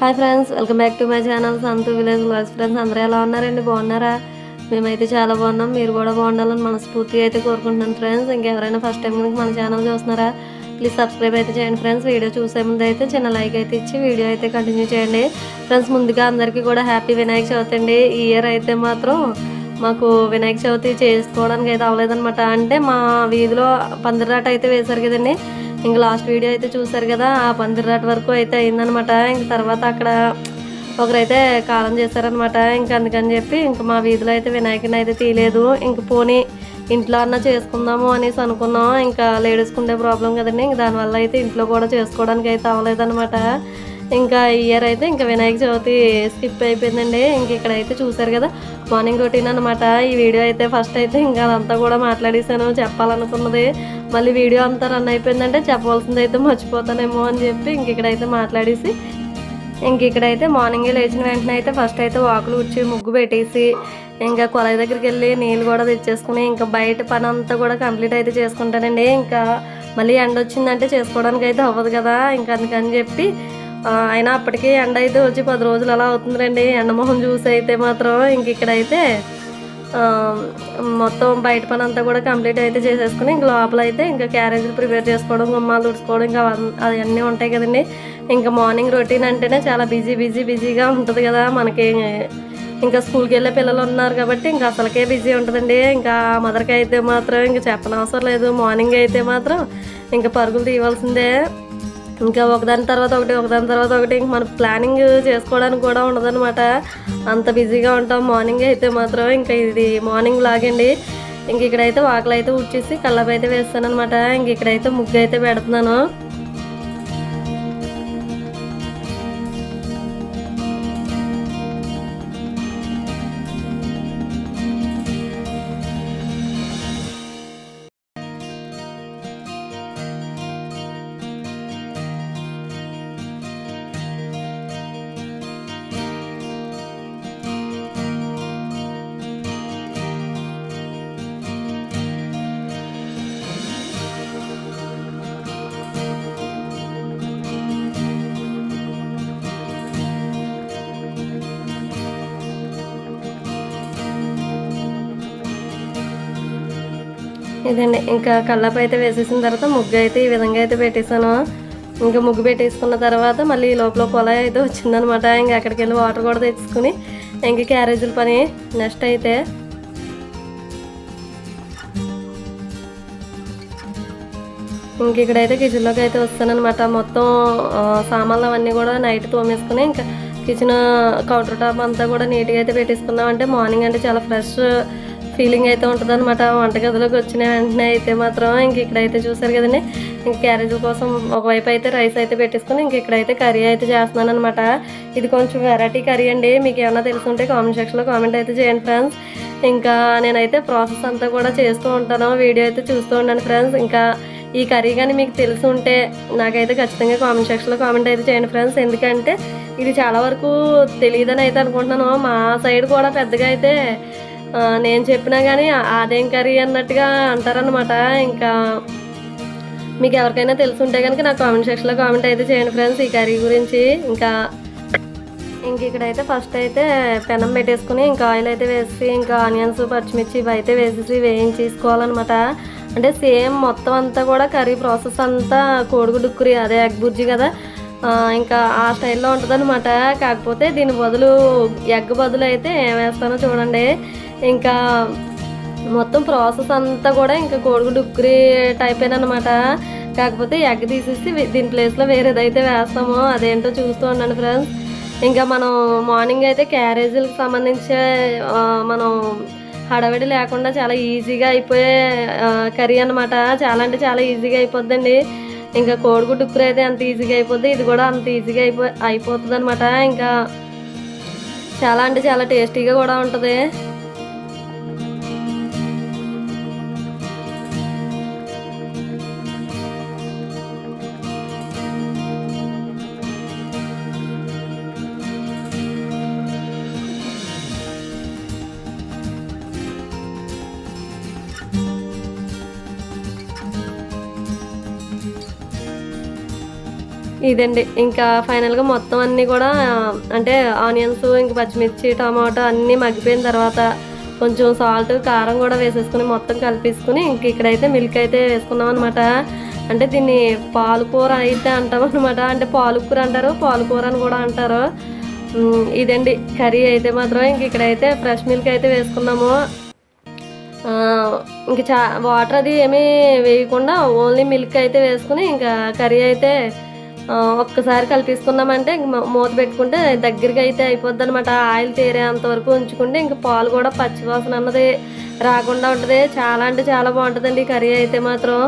Hi friends welcome back to my channel Santu village vlogs friends అందరూ ఎలా ఉన్నారండి? బాగున్నారా? మేమైతే చాలా బాగున్నాం. మీరు కూడా బాగుండాలని మనస్ఫూర్తిగా అయితే కోరుకుంటున్నాను ఫ్రెండ్స్. ఇంకెవరైనా ఫస్ట్ టైం కనుక మన ఛానల్ చూస్తున్నారా ప్లీజ్ సబ్స్క్రైబ్ అయితే చేయండి ఫ్రెండ్స్. వీడియో చూసే ముందు అయితే చిన్న లైక్ అయితే ఇచ్చి వీడియో అయితే కంటిన్యూ చేయండి. ఫ్రెండ్స్ ముందుగా అందరికీ కూడా హ్యాపీ వినాయక చవితి అండి. ఈ ఇయర్ అయితే మాత్రం మాకు వినాయక చవితి చేసుకోవడానికి అయితే అవ్వలేదన్నమాట. అంటే మా వీధిలో పందిరాట అయితే వేశారు కదండి. ఇంక లాస్ట్ వీడియో అయితే చూసారు కదా ఆ పందిరాట వరకు అయితే అయిందనమాట ఇంక తర్వాత అక్కడ ఒకరైతే కాలం చేశారనమాట ఇంక అందుకని చెప్పి ఇంక మా వీధిలో అయితే వినాయకుని అయితే తీయలేదు. ఇంక పోనీ ఇంట్లో అన్న చేసుకుందాము అనేసి అనుకున్నాం. ఇంకా లేడీస్కి ఉండే ప్రాబ్లం కదండి. ఇంక దానివల్ల అయితే ఇంట్లో కూడా చేసుకోవడానికి అయితే అవ్వలేదనమాట ఇంకా ఇయర్ అయితే ఇంకా వినాయక చవితి స్కిప్ అయిపోయిందండి. ఇంక ఇక్కడ అయితే చూసారు కదా మార్నింగ్ రొటీన్ అనమాట ఈ వీడియో అయితే ఫస్ట్ అయితే ఇంకా అదంతా కూడా మాట్లాడేసాను చెప్పాలనుకున్నది. మళ్ళీ వీడియో అంతా రన్ అయిపోయిందంటే చెప్పవలసింది అయితే మర్చిపోతానేమో అని చెప్పి ఇంక ఇక్కడైతే మాట్లాడేసి ఇంక ఇక్కడైతే మార్నింగే లేచిన వెంటనే అయితే ఫస్ట్ అయితే వాకులు ఉచ్చి ముగ్గు పెట్టేసి ఇంకా కొలాయి దగ్గరికి వెళ్ళి నీళ్ళు కూడా తెచ్చేసుకుని ఇంకా బయట పని అంతా కూడా కంప్లీట్ అయితే చేసుకుంటానండి. ఇంకా మళ్ళీ ఎండ వచ్చిందంటే చేసుకోవడానికి అయితే అవ్వదు కదా ఇంకా అందుకని చెప్పి అయినా అప్పటికి ఎండ అయితే వచ్చి పది రోజులు అలా అవుతుందండి ఎండమొహం చూసి అయితే మాత్రం ఇంక ఇక్కడైతే మొత్తం బయట పని అంతా కూడా కంప్లీట్ అయితే చేసేసుకుని ఇంక లోపల అయితే ఇంకా క్యారేజీలు ప్రిపేర్ చేసుకోవడం గుమ్మాలు తుడుచుకోవడం ఇంకా అవన్నీ ఉంటాయి కదండి. ఇంకా మార్నింగ్ రొటీన్ అంటేనే చాలా బిజీ బిజీ బిజీగా ఉంటుంది కదా మనకి. ఇంకా స్కూల్కి వెళ్ళే పిల్లలు ఉన్నారు కాబట్టి ఇంకా అసలుకే బిజీ ఉంటుందండి. ఇంకా మదర్కి అయితే మాత్రం ఇంకా చెప్పనవసరం లేదు. మార్నింగ్ అయితే మాత్రం ఇంకా పరుగులు తీయవలసిందే. ఇంకా ఒకదాని తర్వాత ఒకటి ఒకదాని తర్వాత ఒకటి ఇంక మన ప్లానింగ్ చేసుకోవడానికి కూడా ఉండదనమాట అంత బిజీగా ఉంటాం. మార్నింగ్ అయితే మాత్రం ఇంకా ఇది మార్నింగ్ లాగండి ఇంక ఇక్కడైతే వాకలు అయితే ఉచ్చేసి కళ్ళపైతే అయితే వేస్తాను అనమాట ఇంక ఇక్కడైతే ముగ్గు అయితే పెడుతున్నాను. ఇదండి. ఇంకా కళ్ళపై అయితే వేసేసిన తర్వాత ముగ్గు అయితే ఈ విధంగా అయితే పెట్టేశాను. ఇంకా ముగ్గు పెట్టేసుకున్న తర్వాత మళ్ళీ లోపల కొలాయి అయితే వచ్చిందనమాట. ఇంకా అక్కడికి వెళ్ళి వాటర్ కూడా తెచ్చుకుని ఇంక క్యారేజీల పని నెక్స్ట్ అయితే. ఇంక ఇక్కడైతే కిచెన్లోకి అయితే వస్తానమాట మొత్తం సామాన్లు అవన్నీ కూడా నైట్ తోమేసుకుని ఇంకా కిచెన్ కౌంటర్ టాప్ అంతా కూడా నీట్గా అయితే పెట్టేసుకున్నామంటే మార్నింగ్ అంటే చాలా ఫ్రెష్ ఫీలింగ్ అయితే ఉంటుంది అనమాట వంటగదిలోకి వచ్చిన వెంటనే అయితే మాత్రం ఇంక ఇక్కడైతే చూసారు కదండి. ఇంక క్యారేజ్ కోసం ఒకవైపు అయితే రైస్ అయితే పెట్టేసుకుని ఇంక ఇక్కడైతే కర్రీ అయితే చేస్తున్నాను అనమాట ఇది కొంచెం వెరైటీ కర్రీ అండి. మీకు ఏమైనా తెలుసుంటే కామెంట్ సెక్షన్లో కామెంట్ అయితే చేయండి ఫ్రెండ్స్. ఇంకా నేనైతే ప్రాసెస్ అంతా కూడా చేస్తూ ఉంటాను. వీడియో అయితే చూస్తూ ఉంటాను ఫ్రెండ్స్. ఇంకా ఈ కర్రీ కానీ మీకు తెలిసి ఉంటే నాకైతే ఖచ్చితంగా కామెంట్ సెక్షన్లో కామెంట్ అయితే చేయండి ఫ్రెండ్స్. ఎందుకంటే ఇది చాలా వరకు తెలియదని అయితే అనుకుంటున్నాను. మా సైడ్ కూడా పెద్దగా అయితే నేను చెప్పినా కానీ అదేం కర్రీ అన్నట్టుగా అంటారనమాట ఇంకా మీకు ఎవరికైనా తెలిసి ఉంటే కనుక నాకు కామెంట్ సెక్షన్లో కామెంట్ అయితే చేయండి ఫ్రెండ్స్ ఈ కర్రీ గురించి. ఇంకా ఇంక ఇక్కడైతే ఫస్ట్ అయితే పెనం పెట్టేసుకుని ఇంకా ఆయిల్ అయితే వేసి ఇంకా ఆనియన్స్ పచ్చిమిర్చి ఇవి అయితే వేసేసి వేయించేసుకోవాలన్నమాట అంటే సేమ్ మొత్తం అంతా కూడా కర్రీ ప్రాసెస్ అంతా కోడిగుడుక్కురి అదే ఎగ్ బుర్జీ కదా. ఇంకా ఆ స్టైల్లో ఉంటుందన్నమాట. కాకపోతే దీని బదులు ఎగ్ బదులు అయితే ఏం వేస్తానో చూడండి. ఇంకా మొత్తం ప్రాసెస్ అంతా కూడా ఇంకా కోడిగుడ్డు ఉక్కిరి టైప్ అనమాట కాకపోతే ఎగ్ తీసేసి దీని ప్లేస్లో వేరేదైతే వేస్తామో అదేంటో చూస్తూ ఉండండి ఫ్రెండ్స్ ఇంకా మనం మార్నింగ్ అయితే క్యారేజీలకు సంబంధించే మనం హడావిడి లేకుండా చాలా ఈజీగా అయిపోయే కర్రీ అనమాట చాలా అంటే చాలా ఈజీగా అయిపోద్దండి. ఇంకా కోడిగుడ్డు ఉక్కురు అయితే అంత ఈజీగా అయిపోద్ది. ఇది కూడా అంత ఈజీగా అయిపో అయిపోతుంది అనమాట ఇంకా చాలా అంటే చాలా టేస్టీగా కూడా ఉంటుంది. ఇదండి. ఇంకా ఫైనల్గా మొత్తం అన్నీ కూడా అంటే ఆనియన్స్ ఇంక పచ్చిమిర్చి టమాటో అన్నీ మగ్గిపోయిన తర్వాత కొంచెం సాల్ట్ కారం కూడా వేసేసుకుని మొత్తం కలిపేసుకుని ఇంక ఇక్కడైతే మిల్క్ అయితే వేసుకున్నాం అనమాట అంటే దీన్ని పాలకూర అయితే అంటాం అనమాట అంటే పాలకూర అంటారు పాలకూర అని కూడా అంటారు. ఇదండి. కర్రీ అయితే మాత్రం ఇంక ఇక్కడైతే ఫ్రెష్ మిల్క్ అయితే వేసుకున్నాము. ఇంక చా వాటర్ అది ఏమీ వేయకుండా ఓన్లీ మిల్క్ అయితే వేసుకుని ఇంకా కర్రీ అయితే ఒక్కసారి కలిపేసుకున్నామంటే ఇంక మూత పెట్టుకుంటే దగ్గరికి అయితే అయిపోద్ది అనమాట ఆయిల్ తేరేంత వరకు ఉంచుకుంటే ఇంకా పాలు కూడా పచ్చివాసన అన్నది రాకుండా ఉంటుంది. చాలా అంటే చాలా బాగుంటుందండి కర్రీ అయితే మాత్రం.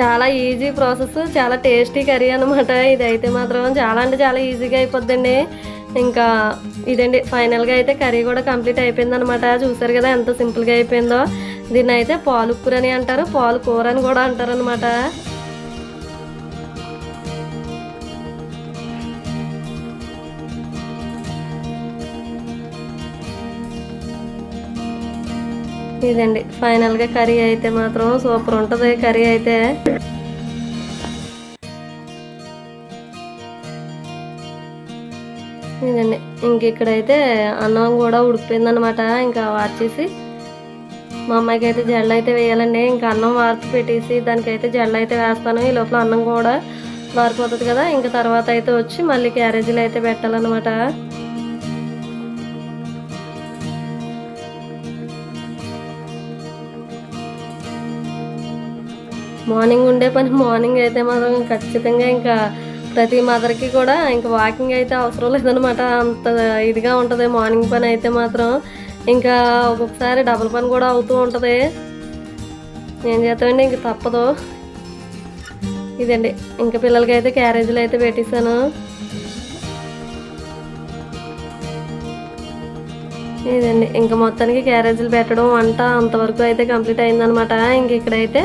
చాలా ఈజీ ప్రాసెస్ చాలా టేస్టీ కర్రీ అనమాట ఇది అయితే మాత్రం చాలా అంటే చాలా ఈజీగా అయిపోద్దండి. ఇంకా ఇదండి ఫైనల్గా అయితే కర్రీ కూడా కంప్లీట్ అయిపోయింది అనమాట చూసారు కదా ఎంత సింపుల్గా అయిపోయిందో. దీన్ని అయితే పాలు కూర అని అంటారు పాలు కూర అని కూడా అంటారు అనమాట ఇదండి. ఫైనల్గా కర్రీ అయితే మాత్రం సూపర్ ఉంటుంది. కర్రీ అయితే ఇదండి. ఇంక ఇక్కడైతే అన్నం కూడా ఉడికిపోయింది అనమాట ఇంకా వార్చేసి మా అమ్మాయికి అయితే జెండ అయితే వేయాలండి. ఇంకా అన్నం వార్త పెట్టేసి దానికైతే జెండ అయితే వేస్తాను. ఈ లోపల అన్నం కూడా వారిపోతుంది కదా. ఇంకా తర్వాత అయితే వచ్చి మళ్ళీ క్యారేజీలు అయితే పెట్టాలన్నమాట. మార్నింగ్ ఉండే పని మార్నింగ్ అయితే మాత్రం ఖచ్చితంగా ఇంకా ప్రతి మదర్కి కూడా ఇంకా వాకింగ్ అయితే అవసరం లేదనమాట అంత ఇదిగా ఉంటుంది. మార్నింగ్ పని అయితే మాత్రం ఇంకా ఒక్కొక్కసారి డబుల్ పని కూడా అవుతూ ఉంటుంది. ఏం చేస్తామండి? ఇంక తప్పదు. ఇదండి. ఇంకా పిల్లలకి అయితే క్యారేజీలు అయితే పెట్టేశాను. ఇదండి. ఇంకా మొత్తానికి క్యారేజీలు పెట్టడం వంట అంతవరకు అయితే కంప్లీట్ అయిందనమాట ఇంక ఇక్కడైతే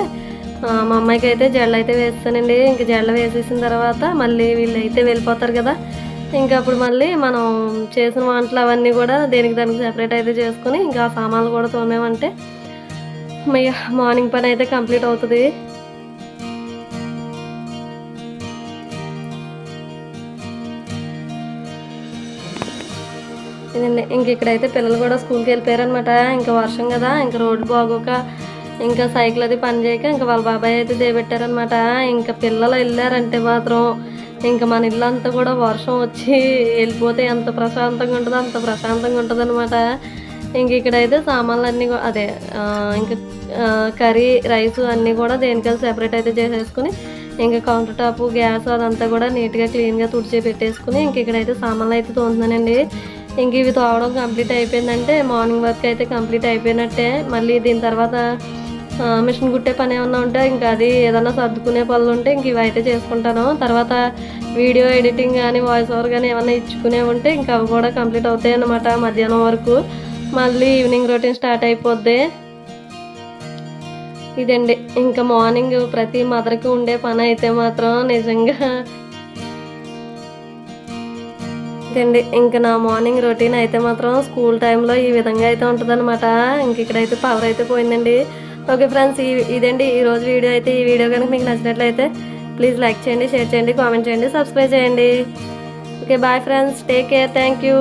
మా అమ్మాయికి అయితే జడలు అయితే వేస్తానండి. ఇంక జడలు వేసేసిన తర్వాత మళ్ళీ వీళ్ళు అయితే వెళ్ళిపోతారు కదా. ఇంకా అప్పుడు మళ్ళీ మనం చేసిన వంటలు అవన్నీ కూడా దేనికి దానికి సెపరేట్ అయితే చేసుకుని ఇంకా సామాన్లు కూడా తోమేమంటే మార్నింగ్ పని అయితే కంప్లీట్ అవుతుంది. ఇదండి. ఇంక ఇక్కడైతే పిల్లలు కూడా స్కూల్కి వెళ్ళిపోయారనమాట ఇంకా వర్షం కదా. ఇంకా రోడ్డు బాగోక ఇంకా సైకిల్ అది పని చేయక ఇంకా వాళ్ళ బాబాయ్ అయితే దేబెట్టారనమాట ఇంకా పిల్లలు వెళ్ళారంటే మాత్రం ఇంకా మన ఇల్లు అంతా కూడా వర్షం వచ్చి వెళ్ళిపోతే ఎంత ప్రశాంతంగా ఉంటుందో అంత ప్రశాంతంగా ఉంటుంది అనమాట ఇంక ఇక్కడైతే సామాన్లు అన్నీ అదే ఇంకా కర్రీ రైస్ అన్నీ కూడా దేనికైనా సెపరేట్ అయితే చేసేసుకుని ఇంకా కౌంటర్ టాప్ గ్యాస్ అదంతా కూడా నీట్గా క్లీన్గా తుడిచి పెట్టేసుకుని ఇంక ఇక్కడైతే సామాన్లు అయితే తోముతున్నానండి. ఇంక ఇవి తోవడం కంప్లీట్ అయిపోయిందంటే మార్నింగ్ వర్క్ అయితే కంప్లీట్ అయిపోయినట్టే. మళ్ళీ దీని తర్వాత మిషన్ కుట్టే పని ఏమన్నా ఉంటే ఇంకా అది ఏదన్నా సర్దుకునే పనులు ఉంటే ఇంక ఇవి అయితే చేసుకుంటాను. తర్వాత వీడియో ఎడిటింగ్ కానీ వాయిస్ ఓవర్ కానీ ఏమన్నా ఇచ్చుకునే ఉంటే ఇంకా అవి కూడా కంప్లీట్ అవుతాయి అన్నమాట మధ్యాహ్నం వరకు. మళ్ళీ ఈవినింగ్ రొటీన్ స్టార్ట్ అయిపోద్ది. ఇదండి. ఇంకా మార్నింగ్ ప్రతి మదర్కి ఉండే పని అయితే మాత్రం నిజంగా ఇదండి. ఇంకా నా మార్నింగ్ రొటీన్ అయితే మాత్రం స్కూల్ టైంలో ఈ విధంగా అయితే ఉంటుందన్నమాట. ఇంక ఇక్కడైతే పవర్ అయితే పోయిందండి. ఓకే ఫ్రెండ్స్ ఈ ఇదండి ఈ రోజు వీడియో అయితే. ఈ వీడియో కనుక మీకు నచ్చినట్లయితే ప్లీజ్ లైక్ చేయండి షేర్ చేయండి కామెంట్ చేయండి సబ్స్క్రైబ్ చేయండి. Okay bye friends take care thank you.